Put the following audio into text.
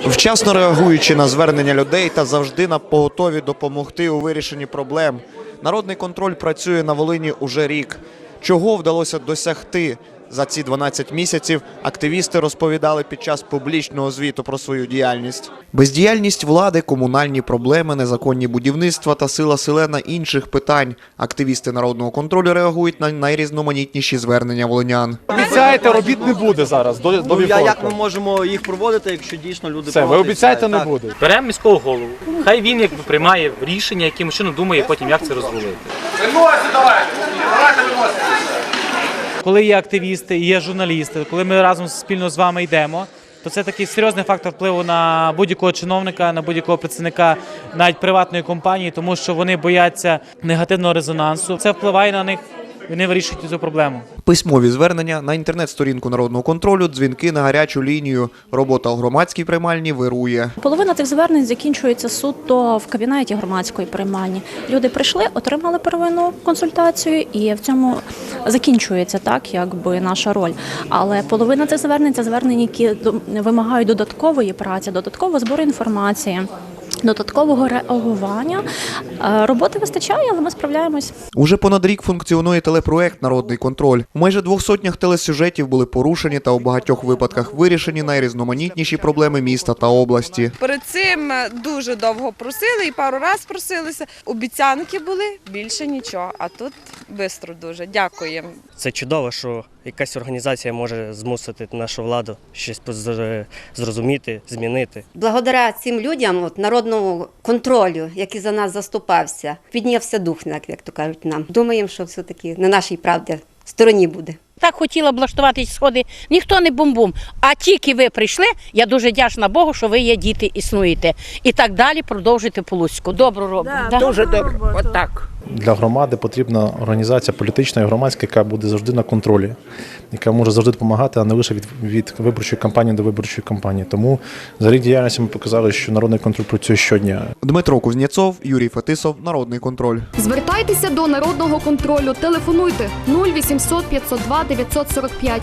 Вчасно реагуючи на звернення людей та завжди на поготові допомогти у вирішенні проблем. Народний контроль працює на Волині уже рік. Чого вдалося досягти за ці 12 місяців, активісти розповідали під час публічного звіту про свою діяльність. Бездіяльність влади, комунальні проблеми, незаконні будівництва та сила селена інших питань. Активісти народного контролю реагують на найрізноманітніші звернення волинян. Обіцяєте, робіт не буде зараз до, до Ну, як ми можемо їх проводити, якщо дійсно люди Все, ви обіцяєте, не Так. буде. Беремо міського голову. Хай він якби приймає рішення, яким чином думає потім, як це розрулити. Коли є активісти є журналісти, коли ми разом спільно з вами йдемо, то це такий серйозний фактор впливу на будь-якого чиновника, на будь-якого представника навіть приватної компанії, тому що вони бояться негативного резонансу. Це впливає на них, вони вирішують цю проблему. Письмові звернення на інтернет-сторінку народного контролю, дзвінки на гарячу лінію. Робота у громадській приймальні вирує. Половина цих звернень закінчується суто в кабінеті громадської приймальні. Люди прийшли, отримали первинну консультацію, і в цьому закінчується так, якби наша роль. Але половина цих звернень це звернення, які до- вимагають додаткової праці, додаткового збору інформації. Додаткового реагування Е, роботи вистачає, але ми справляємось. Уже понад рік функціонує телепроект Народний контроль. У майже двох сотнях телесюжетів були порушені та у багатьох випадках вирішені найрізноманітніші проблеми міста та області. Перед цим е, дуже довго просили і пару разів просилися. Обіцянки були більше нічого. А тут швидко дуже. Дякуємо. Це чудово, що якась організація може змусити нашу владу щось поз- зрозуміти, змінити. Благодаря цим людям, от, народному контролю, який за нас заступався, піднявся дух, як, як то кажуть нам. Думаємо, що все-таки на нашій правді стороні буде. Так хотіла б влаштувати сходи, ніхто не бум-бум. А тільки ви прийшли, я дуже вдячна Богу, що ви є діти, існуєте. І так далі продовжуйте по-луцьку. Добру робимо. Да, Дуже добре. Отак. Для громади потрібна організація політична і громадська, яка буде завжди на контролі, яка може завжди допомагати, а не лише від, від виборчої кампанії до виборчої кампанії. Тому за рік діяльності ми показали, що народний контроль працює щодня. Дмитро Кузнєцов, Юрій Фетисов, Народний контроль. Звертайтеся до народного контролю. Телефонуйте 0800 502 945